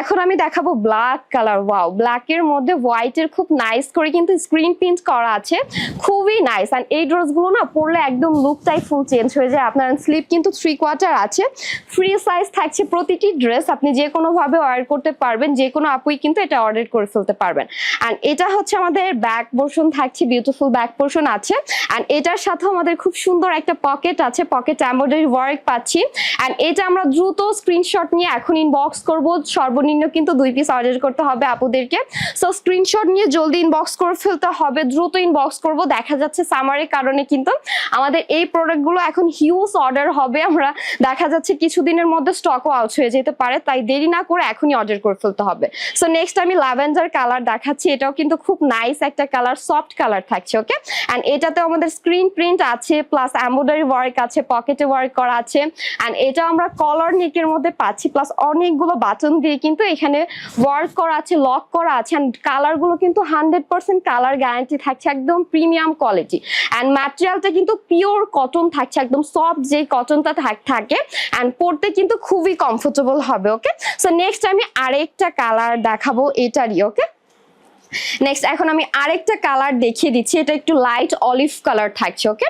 এখন আমি দেখাবো ব্ল্যাক কালার ওয়াও ব্ল্যাকের মধ্যে হোয়াইটের খুব নাইস করে কিন্তু স্ক্রিন প্রিন্ট করা আছে। খুবই নাইস অ্যান্ড এই ড্রেসগুলো না পরলে একদম লুকটাই ফুল চেঞ্জ হয়ে যায়। আপনার স্লিপ কিন্তু থ্রি কোয়ার্টার আছে। ফ্রি সাইজ থাকছে প্রতিটি ড্রেস আপনি যে কোনোভাবে অর্ডার করতে পারবেন, যে কোনো আপুই কিন্তু এটা অর্ডার করে ফেলতে পারবেন। অ্যান্ড এটা হচ্ছে আমাদের ব্যাক পোর্শন থাকছে বিউটিফুল ব্যাক পোর্শন আছে। অ্যান্ড এটার সাথেও আমাদের খুব সুন্দর একটা পকেট আছে পকেট এমব্রয়ডারি ওয়ার্ক পাচ্ছি। অ্যান্ড এটা আমরা দ্রুত স্ক্রিনশট নিয়ে এখন ইনবক্স করব। সর্বনিম্ন কিন্তু দুই পিস অর্ডার করতে হবে আপুদেরকে। সো স্ক্রিনশট নিয়ে জলদি ইনবক্স করে ফেলতে হবে, দ্রুত ইনবক্স করব। দেখা যাচ্ছে সামারের কারণে কিন্তু আমাদের এই প্রোডাক্টগুলো এখন হিউজ অর্ডার হবে। আমরা দেখা যাচ্ছে কিছুদিনের মধ্যে স্টকও আউট হয়ে যেতে পারে, তাই দেরি না করে এখনই অর্ডার করে ফেলতে হবে। সো নেক্সট আমি ল্যাভেন্ডার কালার দেখাচ্ছি। এটাও কিন্তু খুব নাইস একটা কালার সফট কালার থাকছে ওকে অ্যান্ড এটাতে আমাদের স্ক্রিন প্রিন্ট আছে প্লাস এমব্রয়ডারি ওয়ার্ক আছে পকেটে ওয়ার্ক করা আছে। অ্যান্ড এটা আমরা কলার নেকের মধ্যে পাচ্ছি প্লাস অনেকগুলো বাটন দিয়ে কিন্তু এখানে ওয়ার্ক করা আছে লক করা আছে অ্যান্ড কালারগুলো কিন্তু হান্ড্রেড পার্সেন্ট কালার গ্যারান্টি থাকছে একদম প্রিমিয়াম কোয়ালিটি অ্যান্ড ম্যাটেরিয়ালটা কিন্তু পিওর কটন থাকছে, একদম সফট যে কটনটা থাকে অ্যান্ড পরতে কিন্তু খুবই কমফোর্টেবল হবে ওকে সো নেক্সট আমি আরেকটা কালার দেখাবো এটারই ওকে নেক্সট এখন আমি আরেকটা কালার দেখিয়ে দিচ্ছি, এটা একটু লাইট অলিভ কালার থাকছে ওকে